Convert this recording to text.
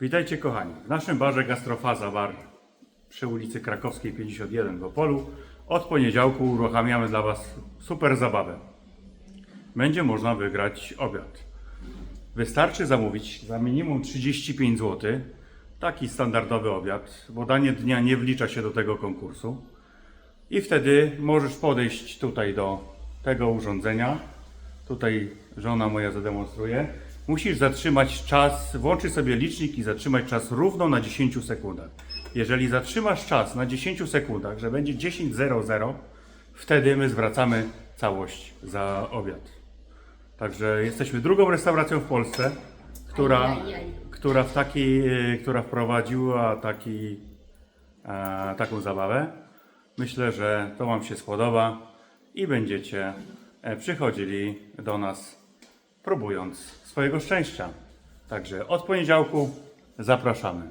Witajcie kochani. W naszym barze Gastrofaza Bar przy ulicy Krakowskiej 51 w Opolu od poniedziałku uruchamiamy dla Was super zabawę. Będzie można wygrać obiad. Wystarczy zamówić za minimum 35 zł taki standardowy obiad, bo danie dnia nie wlicza się do tego konkursu. I wtedy możesz podejść tutaj do tego urządzenia. Tutaj żona moja zademonstruje. Musisz zatrzymać czas, włączyć sobie licznik i zatrzymać czas równo na 10 sekundach. Jeżeli zatrzymasz czas na 10 sekundach, że będzie 10.00, wtedy my zwracamy całość za obiad. Także jesteśmy drugą restauracją w Polsce, która, która, w taki, e, która wprowadziła taki, e, taką zabawę. Myślę, że to Wam się spodoba i będziecie e, przychodzili do nas próbując swojego szczęścia. Także od poniedziałku zapraszamy.